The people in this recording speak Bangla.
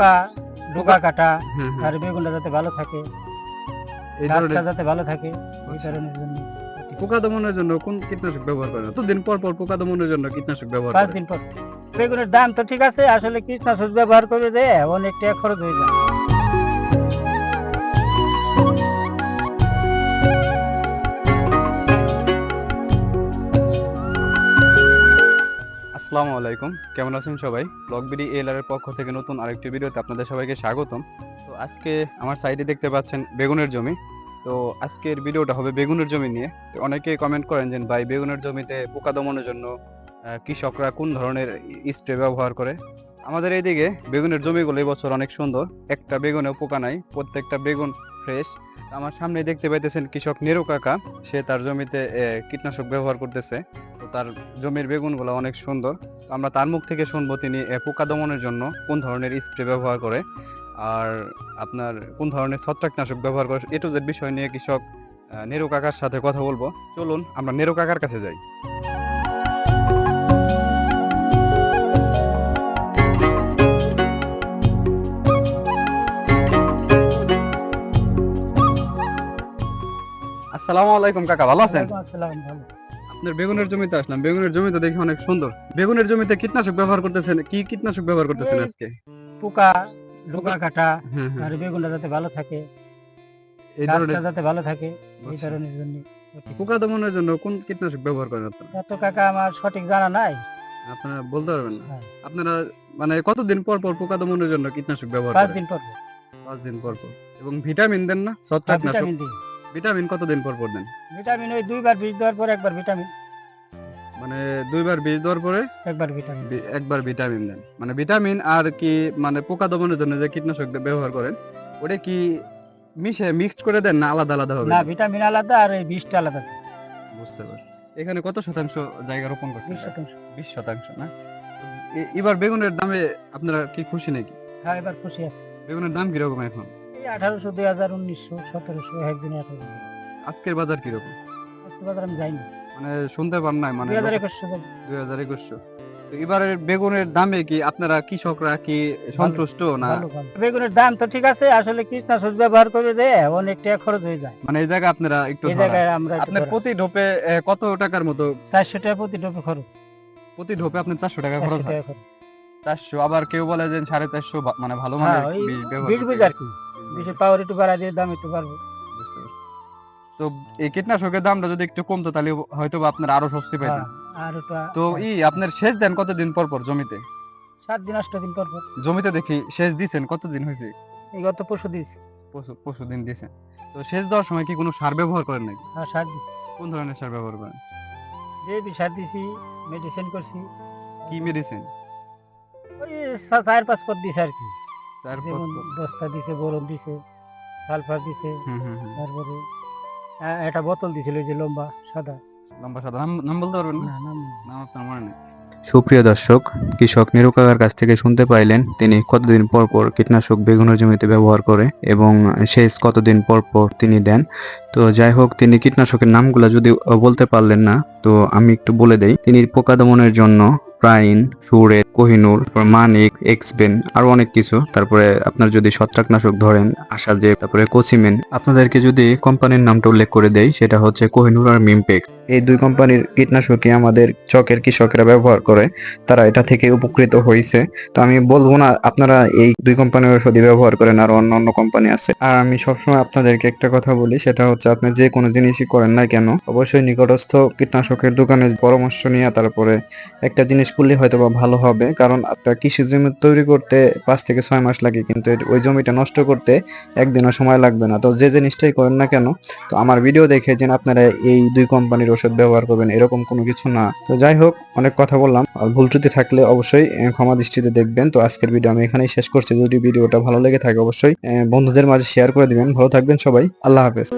পোকা ডোকা কাটা। আর বেগুনটা যাতে ভালো থাকে এই গাছটা যাতে ভালো থাকে এই আচ্ছা। কারণের জন্য। পোকা দমনের জন্য কোন কীটনাশক ব্যবহার করেন? দিন পর পর পোকা দমনের জন্য কীটনাশক ব্যবহার পাঁচ দিন পর। বেগুনের দাম তো ঠিক আছে আসলে কীটনাশক ব্যবহার করে দেয় অনেকটা খরচ হয়ে যায়। আসসালামু আলাইকুম। কেমন আছেন সবাই? ব্লগ বিডি এলআর এর পক্ষ থেকে নতুন আরেকটি ভিডিওতে আপনাদের সবাইকে স্বাগতম। তো আজকে আমার সাইডে দেখতে পাচ্ছেন বেগুনের জমি। তো আজকের ভিডিওটা হবে বেগুনের জমি নিয়ে। তো অনেকেই কমেন্ট করেন যে, ভাই, বেগুনের জমিতে পোকা দমনের জন্য কৃষকরা কোন ধরনের স্প্রে ব্যবহার করে? আমাদের এইদিকে বেগুনের জমিগুলো এবছর অনেক সুন্দর। একটা বেগুনেও পোকা নাই, প্রত্যেকটা বেগুন ফ্রেশ আমার সামনে দেখতে পাইতেছেন কৃষক নেরু কাকা। সে তার জমিতে কীটনাশক ব্যবহার করতেছে। তার জমির বেগুনগুলো অনেক সুন্দর। আমরা তার মুখ থেকে শুনব তিনি পোকা দমনের জন্য কোন ধরনের স্প্রে ব্যবহার করে, আর আপনার কোন ধরনের ছত্রাকনাশক ব্যবহার করে, এ টু জেড বিষয় নিয়ে কৃষক নেরু কাকার সাথে কথা বলব। চলুন, আমরা নেরু কাকার কাছে যাই। আসসালামু আলাইকুম কাকা, ভালো আছেন। আপনার বেগুনের জমিতে আসলাম। বেগুনের জমিতে দেখি অনেক সুন্দর। বেগুনের জমিতে কীটনাশক ব্যবহার করতেছেন? কি কীটনাশক ব্যবহার করতেছেন আজকে? পোকা ডোকা কাটা হ্যাঁ হ্যাঁ। আর বেগুনটা যাতে ভালো থাকে। এই ধরনের যাতে ভালো থাকে এই আচ্ছা। কারণের জন্য। পোকা দমনের জন্য কোন কীটনাশক ব্যবহার করেন আপনারা? এত কাকা আমার সঠিক জানা নাই। আপনারা বলতে পারবেন না। হ্যাঁ। আপনারা মানে কতদিন পর পর পোকা দমনের জন্য কীটনাশক ব্যবহার পাঁচ করেন? দিন পর পাঁচ দিন পর পর। এবং ভিটামিন দেন না? ছত্রাকনাশক? ভিটামিন দিই। ভিটামিন কতদিন পর পর দেন? ভিটামিন ওই দুইবার বীজ দেওয়ার পর একবার ভিটামিন। মানে দুইবার বীজ দেওয়ার পরে একবার ভিটামিন। একবার ভিটামিন দেন। মানে ভিটামিন আর কি মানে পোকা দমনের জন্য যে কীটনাশক ব্যবহার করেন ওটা কি মিশে মিক্সড করে দেন না আলাদা আলাদা হবে? না ভিটামিন আলাদা আর এই বীজটা আলাদা। বুঝতে পারছি। এখানে কত শতাংশ জায়গা রোপণ করছেন? বিশ শতাংশ। বিশ শতাংশ না? এবার বেগুনের দামে আপনারা কি খুশি নাকি? হ্যাঁ এবার খুশি আছে। বেগুনের দাম কীরকম এখন? আঠারোশো দুই হাজার উনিশশো সতেরোশো একদিনে আঠারো আজকের বাজার কীরকম? আজকে বাজার আমি যাইনি। মানে শুনতে পার নাই মানে দুই হাজার একুশশো দুই হাজার একুশশো। এবারের বেগুনের দামে কি আপনারা কৃষকরা কি সন্তুষ্ট না বেগুনের দাম তো ঠিক আছে আসলে কীটনাশক ব্যবহার করে দে অনেক টাকা খরচ হয়ে যায়। মানে এই জায়গায় আপনারা একটু এই জায়গায় আমরা আপনার প্রতি ঢোপে কত টাকার মতো? চারশো টাকা প্রতি ডোপে খরচ। প্রতি ঢোপে আপনার চারশো টাকা খরচ হয়। চারশো আবার কেউ বলে যে সাড়ে চারশো মানে ভালো মানে বীজ আর কি। বীজের পাওয়ার একটু বাড়া দিয়ে দাম একটু বাড়বে। বুঝতে পারছি। তো এই কীটনাশকের দামটা যদি একটু কমতো তাহলে হয়তো আপনারা আরও স্বস্তি পাইতেন। হ্যাঁ, আর ওটা তো ই আপনার শেষ দেন কতদিন পর পর জমিতে? সাত দিন আষ্ট দিন পর পর। জমিতে দেখি শেষ দিছেন কতদিন হয়েছে? এই গত পরশু দিয়েছি। পশু পশু দিন দিয়েছেন তো শেষ দেওয়ার সময় কি কোনো সার ব্যবহার করেন নাকি? আর সার দিছি। কোন ধরনের সার ব্যবহার করেন? বি- সার দিছি মেডিসিন করছি। কি মেডিসিন ওই চার পাঁচ পর দিছে আর কি। যেমন। দস্তা দিছে বোরন দিছে সালফার দিছে হুম, হুম, হুম। তারপরে একটা বোতল দিছিল যে লম্বা সাদা। লম্বা সাদা। নাম নাম বলতে পারবেন না? নাম নাম আপনার মনে নেই। সুপ্রিয় দর্শক কৃষক নিরু কাকার কাছ থেকে শুনতে পাইলেন তিনি কতদিন পর পর কীটনাশক বেগুনের জমিতে ব্যবহার করে এবং সেচ কতদিন পর পর তিনি দেন। তো যাই হোক তিনি কীটনাশকের নামগুলো যদি বলতে পারলেন না তো আমি একটু বলে দেই তিনি পোকা দমনের জন্য প্রাইন সুরে কোহিনুর মানিক, এক্সবেন, আরও অনেক কিছু। তারপরে আপনার যদি ছত্রাকনাশক ধরেন আশা যে, তারপরে কোসিমেন। আপনাদেরকে যদি কোম্পানির নামটা উল্লেখ করে দেয় সেটা হচ্ছে কোহিনুর আর মিমপেক্স এই দুই কোম্পানির কীটনাশকই আমাদের চকের কৃষকেরা ব্যবহার করে, তারা এটা থেকে উপকৃত হয়েছে তো আমি বলব না, আপনারা এই দুই কোম্পানির ওষুধই ব্যবহার করেন আর অন্য অন্য কোম্পানি আছে। আর আমি সবসময় আপনাদেরকে একটা কথা বলি, সেটা হচ্ছে আপনি যে কোনো জিনিসই করেন না কেন, অবশ্যই নিকটস্থ কীটনাশকের দোকানে পরামর্শ নিয়ে, তারপরে একটা জিনিস করলে হয়তো বা ভালো হবে। কারণ আপনার কৃষি জমি তৈরি করতে পাঁচ থেকে ছয় মাস লাগে, কিন্তু ওই জমিটা নষ্ট করতে একদিনও সময় লাগবে না। তো যে জিনিসটাই করেন না কেন, তো আমার ভিডিও দেখে যেন আপনারা এই দুই কোম্পানির ওষুধ ব্যবহার করবেন, এরকম কোনো কিছু না। তো যাই হোক, অনেক কথা বললাম। আর ভুল ত্রুটি থাকলে অবশ্যই ক্ষমা দৃষ্টিতে দেখবেন। তো আজকের ভিডিও আমি এখানেই শেষ করছি। যদি ভিডিওটা ভালো লেগে থাকে, অবশ্যই বন্ধুদের মাঝে শেয়ার করে দিবেন। ভালো থাকবেন সবাই। আল্লাহ হাফেজ।